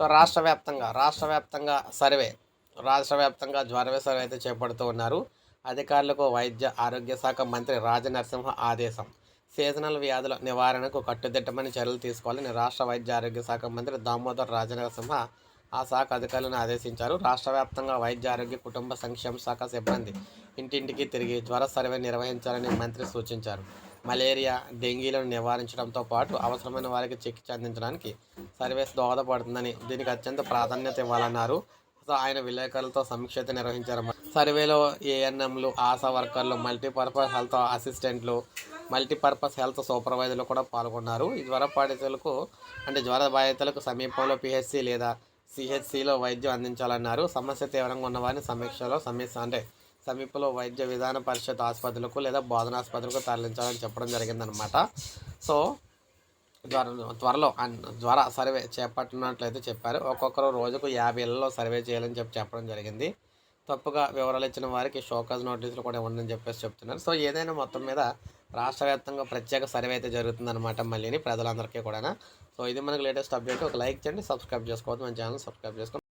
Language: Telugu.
సో రాష్ట్ర వ్యాప్తంగా రాష్ట్ర వ్యాప్తంగా సర్వే రాష్ట్ర వ్యాప్తంగా జ్వరవే సర్వే అయితే చేపడుతూ ఉన్నారు. అధికారులకు వైద్య ఆరోగ్య శాఖ మంత్రి రాజనరసింహ ఆదేశం. సీజనల్ వ్యాధుల నివారణకు కట్టుదిట్టమైన చర్యలు తీసుకోవాలని రాష్ట్ర వైద్య ఆరోగ్య శాఖ మంత్రి దామోదర్ రాజనరసింహ ఆ శాఖ అధికారులను ఆదేశించారు. రాష్ట్ర వ్యాప్తంగా వైద్య ఆరోగ్య కుటుంబ సంక్షేమ శాఖ సిబ్బంది ఇంటింటికి తిరిగి జ్వర సర్వే నిర్వహించాలని మంత్రి సూచించారు. మలేరియా డెంగీలను నివారించడంతో పాటు అవసరమైన వారికి చికిత్స అందించడానికి సర్వేస్ దోహదపడుతుందని దీనికి అత్యంత ప్రాధాన్యత ఇవ్వాలన్నారు. సో ఆయన విలేకరులతో సమీక్ష నిర్వహించారు. సర్వేలో ఏఎన్ఎంలు ఆశా వర్కర్లు మల్టీపర్పస్ హెల్త్ అసిస్టెంట్లు మల్టీపర్పస్ హెల్త్ సూపర్వైజర్లు కూడా పాల్గొన్నారు. ఈ జ్వర బాధితులకు అంటే జ్వర బాధితులకు సమీపంలో పిహెచ్సి లేదా సిహెచ్సిలో వైద్యం అందించాలన్నారు. సమస్య తీవ్రంగా ఉన్న వారిని సమీక్షలో సమీక్ష అంటే సమీపంలో వైద్య విధాన పరిషత్ ఆసుపత్రులకు లేదా బోధన ఆసుపత్రులకు తరలించాలని చెప్పడం జరిగిందనమాట సో త్వరలో అన్ జ్వర సర్వే చేపట్టినట్లయితే చెప్పారు. ఒక్కొక్కరు రోజుకు యాభై ఇళ్ళలో సర్వే చేయాలని చెప్పి చెప్పడం జరిగింది. తప్పుగా వివరాలు ఇచ్చిన వారికి షోకాజ్ నోటీసులు కూడా ఇవ్వండి చెప్పేసి చెప్తున్నారు. సో ఏదైనా మొత్తం మీద రాష్ట్ర వ్యాప్తంగా ప్రత్యేక సర్వే అయితే జరుగుతుందన్నమాట మళ్ళీని ప్రజలందరికీ కూడా సో ఇది మనకు లేటెస్ట్ అప్డేట్. ఒక లైక్ చేయండి సబ్స్క్రైబ్ చేసుకోవద్దు. మన ఛానల్ సబ్స్క్రైబ్ చేసుకోండి.